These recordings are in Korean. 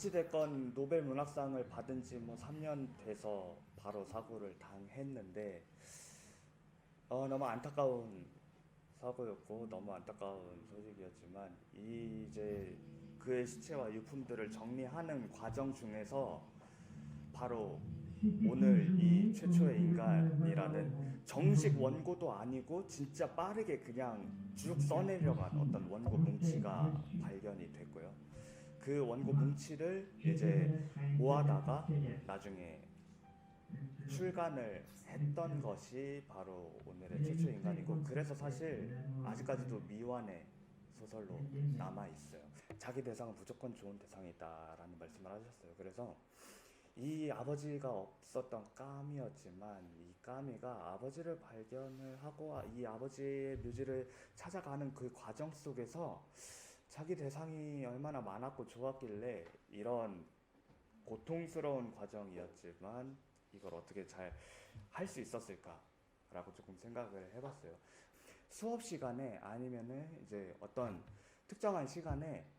어찌됐건 노벨 문학상을 받은 지 뭐 3년 돼서 바로 사고를 당했는데 어, 너무 안타까운 사고였고 너무 안타까운 소식이었지만 이 이제 그의 시체와 유품들을 정리하는 과정 중에서 바로 오늘 이 최초의 인간이라는 정식 원고도 아니고 진짜 빠르게 그냥 쭉 써내려간 어떤 원고 뭉치가 발견이 됐고요. 그 원고 뭉치를 이제 모아다가 나중에 출간을 했던 것이 바로 오늘의 최초 인간이고 그래서 사실 아직까지도 미완의 소설로 남아 있어요. 자기 대상은 무조건 좋은 대상이다라는 말씀을 하셨어요. 그래서 이 아버지가 없었던 까미였지만 이 까미가 아버지를 발견을 하고 이 아버지의 묘지를 찾아가는 그 과정 속에서 자기 대상이 얼마나 많았고 좋았길래 이런 고통스러운 과정이었지만 이걸 어떻게 잘 할 수 있었을까라고 조금 생각을 해봤어요. 수업 시간에 아니면은 이제 어떤 특정한 시간에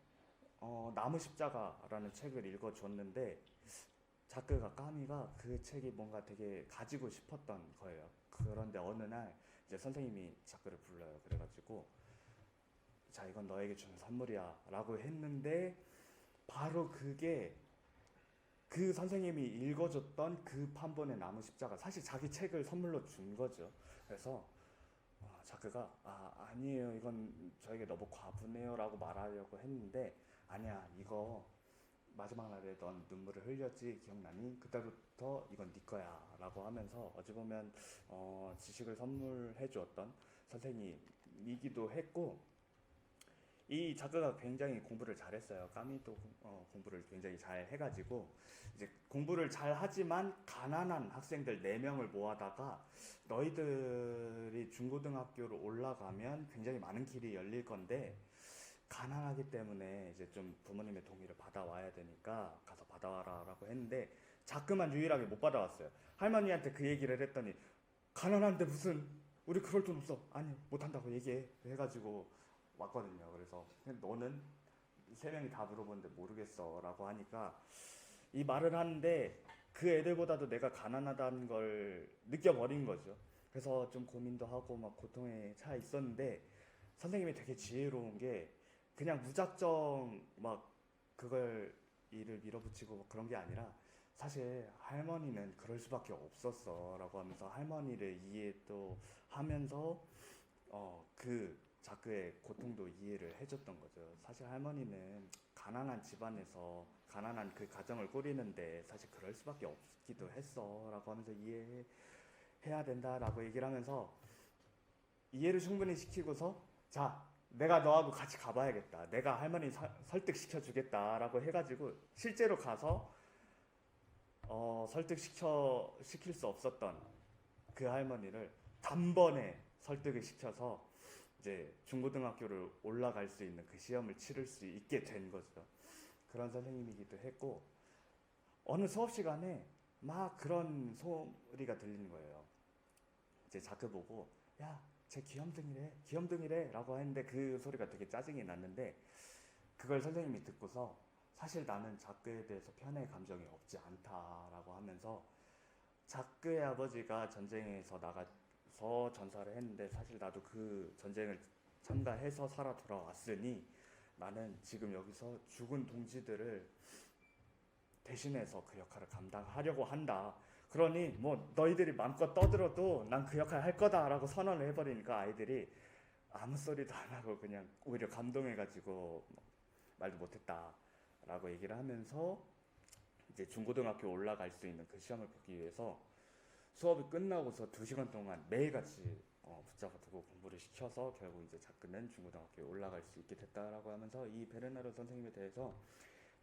어, 나무 십자가라는 책을 읽어줬는데 작가가 까미가 그 책이 뭔가 되게 가지고 싶었던 거예요. 그런데 어느 날 이제 선생님이 작가를 불러요. 그래가지고 자 이건 너에게 주는 선물이야 라고 했는데 바로 그게 그 선생님이 읽어줬던 그 판본의 나무 십자가 사실 자기 책을 선물로 준 거죠. 그래서 어, 작가가 아 아니에요 이건 저에게 너무 과분해요 라고 말하려고 했는데 아니야 이거 마지막 날에 넌 눈물을 흘렸지 기억나니 그때부터 이건 네 거야 라고 하면서 어찌 보면 어, 지식을 선물해 주었던 선생님이기도 했고 이 작가가 굉장히 공부를 잘했어요. 까미도 어, 공부를 굉장히 잘 해가지고 이제 공부를 잘 하지만 가난한 학생들 4명을 모아다가 너희들이 중고등학교로 올라가면 굉장히 많은 길이 열릴 건데 가난하기 때문에 이제 좀 부모님의 동의를 받아와야 되니까 가서 받아와라 라고 했는데 자꾸만 유일하게 못 받아왔어요. 할머니한테 그 얘기를 했더니 가난한데 무슨 우리 그럴 돈 없어. 아니 못 한다고 얘기해. 해가지고 왔거든요. 그래서 너는 세 명이 다 물어보는데 모르겠어라고 하니까 이 말을 하는데 그 애들보다도 내가 가난하다는 걸 느껴버린 거죠. 그래서 좀 고민도 하고 막 고통에 차 있었는데 선생님이 되게 지혜로운 게 그냥 무작정 막 그걸 일을 밀어붙이고 뭐 그런 게 아니라 사실 할머니는 그럴 수밖에 없었어라고 하면서 할머니를 이해도 하면서 어 그 자크의 고통도 이해를 해줬던 거죠. 사실 할머니는 가난한 집안에서 가난한 그 가정을 꾸리는데 사실 그럴 수밖에 없기도 했어라고 하면서 이해해야 된다라고 얘기를 하면서 이해를 충분히 시키고서 자 내가 너하고 같이 가봐야겠다. 내가 할머니 사- 설득시켜 주겠다라고 해가지고 실제로 가서 어, 설득시켜 시킬 수 없었던 그 할머니를 단번에 설득을 시켜서 이제 중고등학교를 올라갈 수 있는 그 시험을 치를 수 있게 된 거죠. 그런 선생님이기도 했고 어느 수업 시간에 막 그런 소리가 들리는 거예요. 이제 자크 보고 야, 쟤 귀염둥이래, 귀염둥이래라고 했는데 그 소리가 되게 짜증이 났는데 그걸 선생님이 듣고서 사실 나는 자크에 대해서 편의 감정이 없지 않다라고 하면서 자크의 아버지가 전쟁에서 나가 서 전사를 했는데 사실 나도 그 전쟁을 참가해서 살아 돌아왔으니 나는 지금 여기서 죽은 동지들을 대신해서 그 역할을 감당하려고 한다. 그러니 뭐 너희들이 마음껏 떠들어도 난 그 역할 할 거다라고 선언을 해버리니까 아이들이 아무 소리도 안 하고 그냥 오히려 감동해가지고 뭐 말도 못했다라고 얘기를 하면서 이제 중고등학교 올라갈 수 있는 그 시험을 보기 위해서 수업이 끝나고서 두 시간 동안 매일같이 어, 붙잡아 두고 공부를 시켜서 결국 이제 자크는 중고등학교에 올라갈 수 있게 됐다라고 하면서 이 베르나르 선생님에 대해서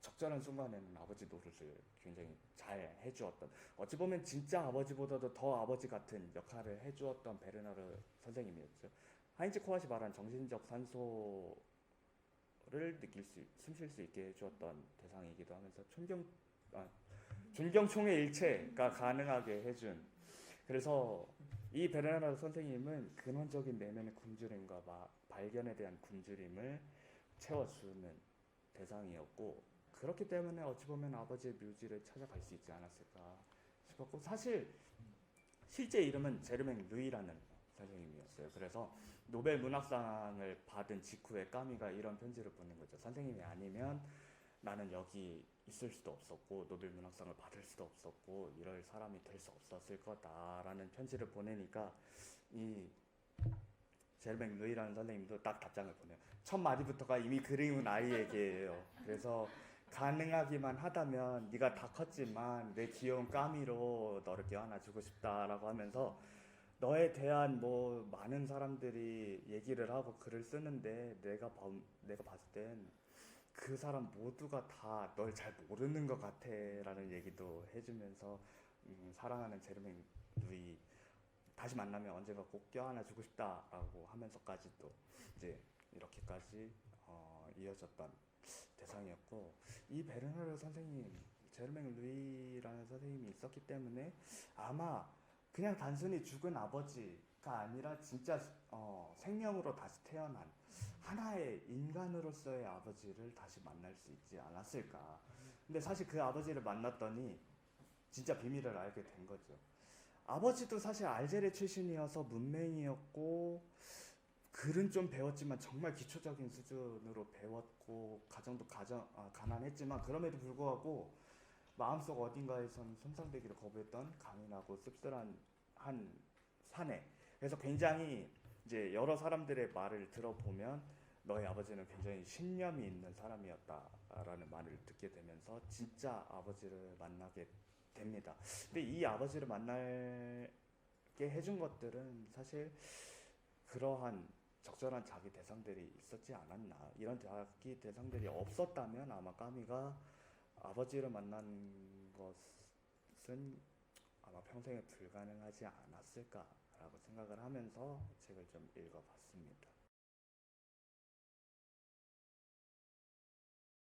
적절한 순간에는 아버지 노릇을 굉장히 잘 해주었던 어찌 보면 진짜 아버지보다도 더 아버지 같은 역할을 해주었던 베르나르 선생님이었죠. 하인츠 코아시 말한 정신적 산소를 느낄 수, 숨쉴 수 있게 해주었던 대상이기도 하면서 존경, 아, 존경총의 일체가 가능하게 해준. 그래서 이 베르나르 선생님은 근원적인 내면의 굶주림과 마- 발견에 대한 굶주림을 채워주는 대상이었고 그렇기 때문에 어찌 보면 아버지의 묘지를 찾아갈 수 있지 않았을까 싶었고 사실 실제 이름은 제르맹 루이라는 선생님이었어요. 그래서 노벨 문학상을 받은 직후에 까미가 이런 편지를 보낸 거죠. 선생님이 아니면 나는 여기 있을 수도 없었고 노벨 문학상을 받을 수도 없었고 이럴 사람이 될 수 없었을 거다라는 편지를 보내니까 이 제르맹 루이라는 선생님도 딱 답장을 보내요. 첫 마디부터가 이미 그리운 아이에게예요. 그래서 가능하기만 하다면 네가 다 컸지만 내 귀여운 까미로 너를 껴안아주고 싶다라고 하면서 너에 대한 뭐 많은 사람들이 얘기를 하고 글을 쓰는데 내가 봐, 내가 봤을 땐 그 사람 모두가 다 널 잘 모르는 것 같아 라는 얘기도 해주면서 음, 사랑하는 제르맹 루이 다시 만나면 언젠가 꼭 껴안아주고 싶다라고 하면서까지도 이제 이렇게까지 어, 이어졌던 대상이었고 이 베르나르 선생님 제르맹 루이라는 선생님이 있었기 때문에 아마 그냥 단순히 죽은 아버지 가 아니라 진짜 어, 생명으로 다시 태어난 하나의 인간으로서의 아버지를 다시 만날 수 있지 않았을까. 근데 사실 그 아버지를 만났더니 진짜 비밀을 알게 된 거죠. 아버지도 사실 알제리 출신이어서 문맹이었고 글은 좀 배웠지만 정말 기초적인 수준으로 배웠고 가정도 가정 아, 가난했지만 그럼에도 불구하고 마음속 어딘가에선 손상되기를 거부했던 강인하고 씁쓸한 한 사내. 그래서 굉장히 이제 여러 사람들의 말을 들어보면 너의 아버지는 굉장히 신념이 있는 사람이었다라는 말을 듣게 되면서 진짜 아버지를 만나게 됩니다. 근데 이 아버지를 만나게 해준 것들은 사실 그러한 적절한 자기 대상들이 있었지 않았나. 이런 자기 대상들이 없었다면 아마 까미가 아버지를 만난 것은 아마 평생에 불가능하지 않았을까 라고 생각을 하면서 책을 좀 읽어봤습니다.